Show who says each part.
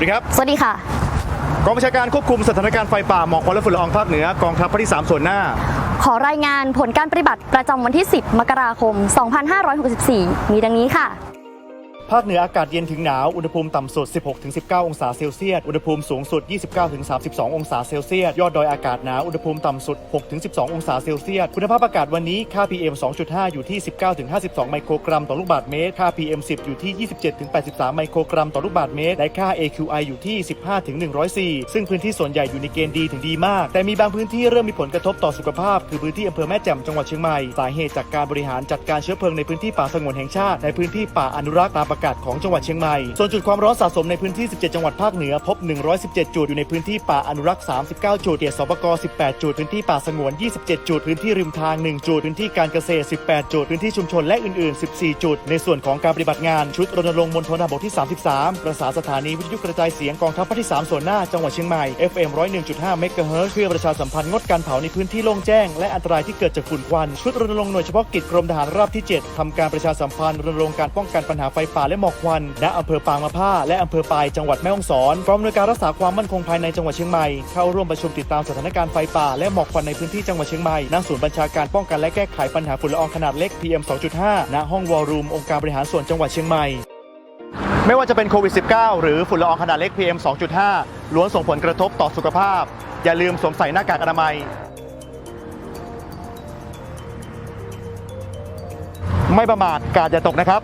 Speaker 1: วัสดีครับ
Speaker 2: สวัสดีค่ะ
Speaker 1: กองบัญชาการควบคุมสถานการณ์ไฟป่าหมอกควันและฝุ่นละอองภาคเหนือกองทัพภาคที่3ส่วนหน้า
Speaker 2: ขอรายงานผลการปฏิบัติประจำวันที่ 10 มกราคม 2564 มีดังนี้ค่ะ
Speaker 1: ภาคเหนืออากาศเย็นถึงหนาว อุณหภูมิต่ำสุด 16-19 องศาเซลเซียส อุณหภูมิสูงสุด 29-32 องศาเซลเซียส ยอดดอยอากาศหนาว อุณหภูมิต่ำสุด 6-12 องศาเซลเซียส คุณภาพอากาศวันนี้ ค่า PM 2.5 อยู่ที่ 19-52 ไมโครกรัมต่อลูกบาศก์เมตร ค่า PM 10 อยู่ที่ 27-83 ไมโครกรัมต่อลูกบาศก์เมตร และค่า AQI อยู่ที่ 15-104 ซึ่งพื้นที่ส่วนใหญ่อยู่ในเกณฑ์ดีถึงดีมาก แต่มีบางพื้นที่เริ่มมีผลกระทบต่อสุขภาพ คือพื้นที่อำเภอแม่แจ่มจังหวัดเชียงใหม่ สาเหตุจากการบริหารจัดการเชื้อเพลิงในพื้นที่ป่าสงวนแห่งชาติ ในพื้นที่ป่าอนุรักษ์ตามประกาศของจังหวัดเชียงใหม่ ส่วนจุดความร้อนสะสมในพื้นที่ 17 จังหวัดภาคเหนือพบ 117 จุดอยู่ในพื้นที่ป่าอนุรักษ์ 39 จุดเขตสปก18 จุด พื้นที่ป่าสงวน 27 จุด พื้นที่ริมทาง 1 จุด พื้นที่การเกษตร 18 จุด พื้นที่ชุมชนและอื่น ๆ 14 จุด ในส่วนของการปฏิบัติงานชุดรณรงค์มณฑลทหารบกที่ 33 ประสานสถานีวิทยุกระจายเสียงกองทัพภาคที่ 3 ส่วนหน้าจังหวัดเชียงใหม่ FM 101.5เมกะเฮิรตซ์เพื่อประชาสัมพันธ์งดการเผาในพื้นที่โล่งแจ้งและอันตรายที่เกิดจากฝุ่นควันชุดรณรงค์หน่วยเฉพาะกิจกรมทหารราบที่ 7ทำการประชาสัมพันธ์รณรงค์การป้องกันปัญหาไฟป่าและหมอกควันณอำเภอปางมะผ้าและอำเภอปายจังหวัดแม่ฮ่องสอนกองอำนวยการรักษาความมั่นคงภายในจังหวัดเชียงใหม่เข้าร่วมประชุมติดตามสถานการณ์ไฟป่าและหมอกควันในพื้นที่จังหวัดเชียงใหม่ณศูนย์บัญชาการป้องกันและแก้ไขปัญหาฝุ่นละอองขนาดเล็ก PM 2.5 ณห้องวอลลุ่มองค์การบริหารส่วนจังหวัดเชียงใหม่ไม่ว่าจะเป็นโควิด -19 หรือฝุ่นละอองขนาดเล็ก PM 2.5 ล้วนส่งผลกระทบต่อสุขภาพ อย่าลืมสวมใส่หน้ากากอนามัย ไม่ประมาทกาดอย่าตกนะครับ